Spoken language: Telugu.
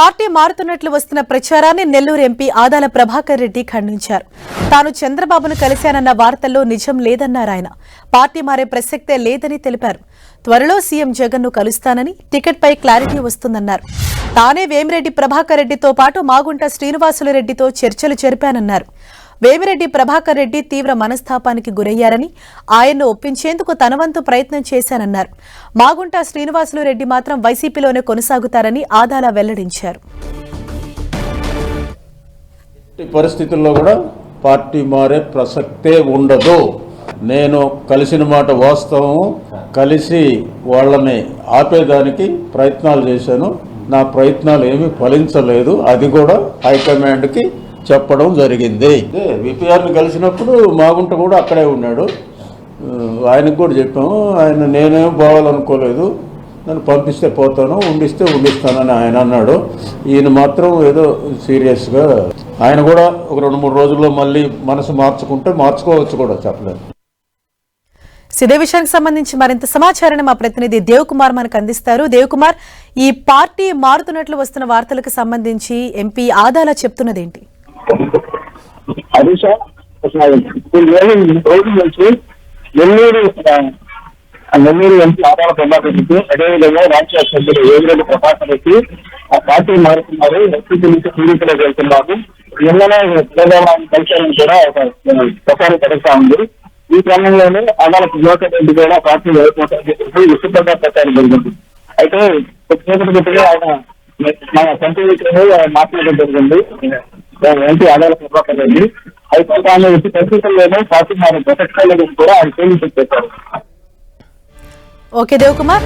పార్టీ మారుతున్నట్లు వస్తున్న ప్రచారాన్ని నెల్లూరు ఎంపీ ఆదాల ప్రభాకర్ రెడ్డి ఖండించారు. తాను చంద్రబాబును కలిశానన్న వార్తల్లో నిజం లేదన్నారు ఆయన. పార్టీ మారే ప్రసక్తే లేదని తెలిపారు. త్వరలో సీఎం జగన్ను కలుస్తానని టికెట్పై క్లారిటీ వస్తుందన్నారు. తానే వేమిరెడ్డి ప్రభాకర్ రెడ్డితో పాటు మాగుంట శ్రీనివాసులరెడ్డితో చర్చలు జరిపానన్నారు. వేమిరెడ్డి ప్రభాకర్ రెడ్డి తీవ్ర మనస్తాపానికి గురయ్యారని ఆయన్ను ఒప్పించేందుకు తనవంతు ప్రయత్నం చేశానన్నారు. మాగుంట శ్రీనివాసులు రెడ్డి మాత్రం వైసీపీలోనే కొనసాగుతారని ఆదాల వెల్లడించారు. పరిస్థితుల్లో కూడా పార్టీ మారే ప్రసక్తే ఉండదు. నేను కలిసిన మాట వాస్తవం కలిసి వాళ్ళని ఆపేదానికి ప్రయత్నాలు చేశాను. నా ప్రయత్నాలు ఏమీ ఫలించలేదు. అది కూడా హైకమాండ్కి చెప్పడం జరిగింది. విపిఆర్ని కలిసినప్పుడు మాగుంట కూడా అక్కడే ఉన్నాడు. ఆయనకు కూడా చెప్పాము ఆయన నేనేం పోవాలనుకోలేదు. నన్ను పంపిస్తే పోతాను ఉండిస్తే ఉండిస్తానని ఆయన అన్నాడు. ఈయన మాత్రం ఏదో సీరియస్గా ఆయన కూడా ఒక రెండు మూడు రోజుల్లో మళ్ళీ మనసు మార్చుకుంటే మార్చుకోవచ్చు కూడా చెప్పలేదు. ఇదే విషయానికి సంబంధించి మరింత సమాచారాన్ని మా ప్రతినిధి దేవ్ కుమార్ మనకు అందిస్తారు. దేవ్ కుమార్ ఈ పార్టీ మారుతున్నట్లు వస్తున్న వార్తలకు సంబంధించి ఎంపీ ఆదాల చెప్తున్నదేంటి? అది రోజు నుంచి నెల్లూరు నెల్లూరు ఎంపీ ఆదాల ప్రభాకర్కి అదేవిధంగా రాజ్య సభ్యులు వేమిరెడ్డి ప్రభాకర్కి ఆ పార్టీ మారుతున్నారు ఎస్పీ నుంచి టీడీపీలోకి వెళ్తున్నారు. నిన్ననే తెలంగాణ కలిసారని కూడా ఒక ప్రచారం జరుగుతా ఉంది. ఈ క్రమంలోనే ఆదాల ప్రభాకర్ రెడ్డి కూడా పార్టీ వెళ్ళిపోతారని చెప్పేసి విస్తృతంగా ప్రచారం జరిగింది. అయితే ఆయన మన సొంత మాట్లాడడం జరిగింది. ఎంపీ ఆదాల ప్రభాకర్ రెడ్డి అయితే తాను ఎట్టి పరిస్థితుల్లోనే పార్టీ మారే ప్రసక్తి కూడా ఆయన తేలించి చెప్పారు ఓకే దేవ్ కుమార్.